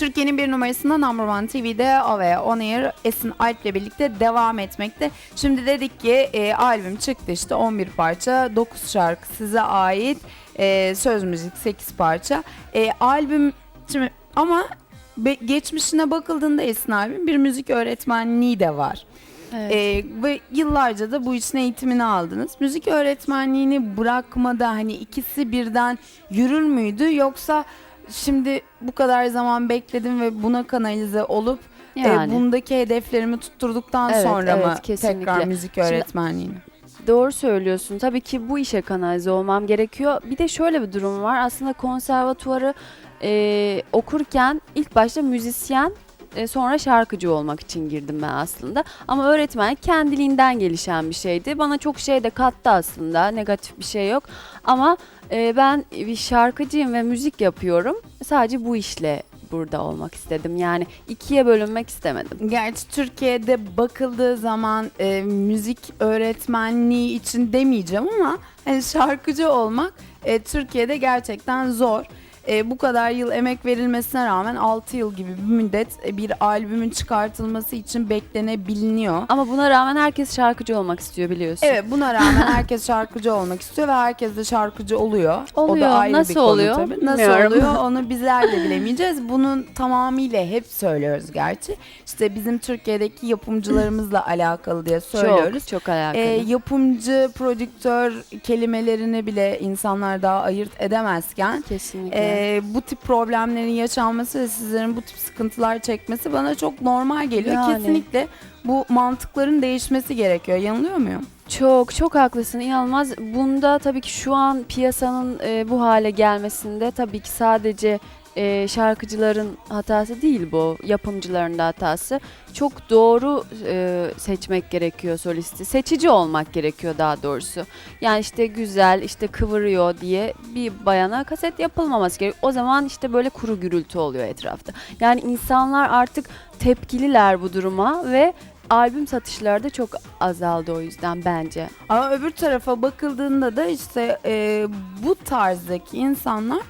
Türkiye'nin bir numarasında Number One TV'de Ove On Air Esin Alp ile birlikte devam etmekte. Şimdi dedik ki e, albüm çıktı işte 11 parça, 9 şarkı size ait, e, söz müzik 8 parça. E, albüm şimdi, ama be- geçmişine bakıldığında Esin albüm bir müzik öğretmenliği de var. Evet. Ee, ve yıllarca da bu işin eğitimini aldınız. Müzik öğretmenliğini bırakmada hani ikisi birden yürür müydü yoksa şimdi bu kadar zaman bekledim ve buna kanalize olup e, yani bundaki hedeflerimi tutturduktan Evet, sonra mı evet, kesinlikle. tekrar müzik Şimdi- öğretmenliğini? doğru söylüyorsun. Tabii ki bu işe kanalize olmam gerekiyor. Bir de şöyle bir durum var. Aslında konservatuvarı e, okurken ilk başta müzisyen e, sonra şarkıcı olmak için girdim ben aslında. Ama öğretmen kendiliğinden gelişen bir şeydi. Bana çok şey de kattı aslında. Negatif bir şey yok. Ama e, ben bir şarkıcıyım ve müzik yapıyorum. Sadece bu işle burada olmak istedim. Yani ikiye bölünmek istemedim. Gerçi Türkiye'de bakıldığı zaman e, müzik öğretmenliği için demeyeceğim ama hani şarkıcı olmak e, Türkiye'de gerçekten zor. E, bu kadar yıl emek verilmesine rağmen 6 yıl gibi bir müddet e, bir albümün çıkartılması için beklenebiliniyor. Ama buna rağmen herkes şarkıcı olmak istiyor biliyorsun. Evet buna rağmen herkes şarkıcı olmak istiyor ve herkes de şarkıcı oluyor. O Oluyor. da ayrı Nasıl bir konu oluyor? tabii. Nasıl Bilmiyorum. oluyor onu bizler de bilemeyeceğiz. Bunun tamamıyla hep söylüyoruz gerçi. İşte bizim Türkiye'deki yapımcılarımızla alakalı diye söylüyoruz. Çok çok alakalı. Ee, yapımcı, prodüktör kelimelerini bile insanlar daha ayırt edemezken Kesinlikle. Ee, bu tip problemlerin yaşanması ve sizlerin bu tip sıkıntılar çekmesi bana çok normal geliyor. Yani. Kesinlikle bu mantıkların değişmesi gerekiyor. Yanılıyor muyum? Çok çok haklısın inanılmaz. Bunda tabii ki şu an piyasanın e, bu hale gelmesinde tabii ki sadece e, şarkıcıların hatası değil bu, yapımcıların da hatası. Çok doğru e, seçmek gerekiyor solisti. Seçici olmak gerekiyor daha doğrusu. Yani işte güzel, işte kıvırıyor diye bir bayana kaset yapılmaması gerekiyor. O zaman işte böyle kuru gürültü oluyor etrafta. Yani insanlar artık tepkililer bu duruma ve albüm satışları da çok azaldı o yüzden bence. Ama öbür tarafa bakıldığında da işte e, bu tarzdaki insanlar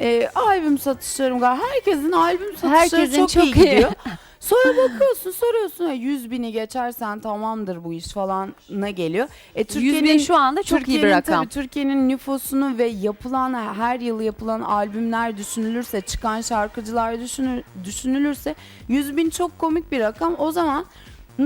e, albüm satışları galiba herkesin albüm satışları Herkesin çok, çok iyi gidiyor. Sonra bakıyorsun soruyorsun ya 100 bini geçersen tamamdır bu iş falanına geliyor. E, 100 bin şu anda çok iyi bir Türkiye'nin rakam. tabii Türkiye'nin nüfusunu ve yapılan her yıl yapılan albümler düşünülürse çıkan şarkıcılar düşünür, düşünülürse 100 bin çok komik bir rakam. O zaman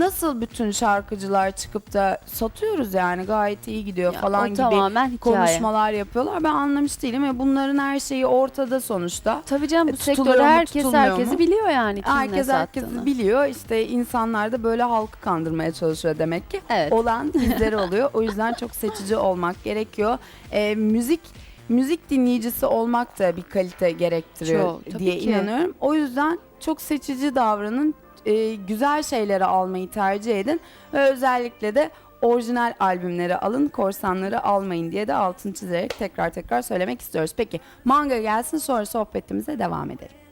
nasıl bütün şarkıcılar çıkıp da satıyoruz yani gayet iyi gidiyor Ya, falan gibi tamamen hikaye. konuşmalar yapıyorlar. Ben anlamış değilim ve bunların her şeyi ortada sonuçta. Tabii canım E, bu tutuluyor mu, herkes tutulmuyor herkesi mu? biliyor yani kim Herkes ne herkesi sattığını. biliyor. İşte insanlar da böyle halkı kandırmaya çalışıyor demek ki. Evet. Olan bizlere oluyor. O yüzden çok seçici olmak gerekiyor. Ee, müzik müzik dinleyicisi olmak da bir kalite gerektiriyor Çok, tabii diye ki. inanıyorum. O yüzden çok seçici davranın. Ee, güzel şeyleri almayı tercih edin ve özellikle de orijinal albümleri alın, korsanları almayın diye de altını çizerek tekrar tekrar söylemek istiyoruz. Peki manga gelsin sonra sohbetimize devam edelim.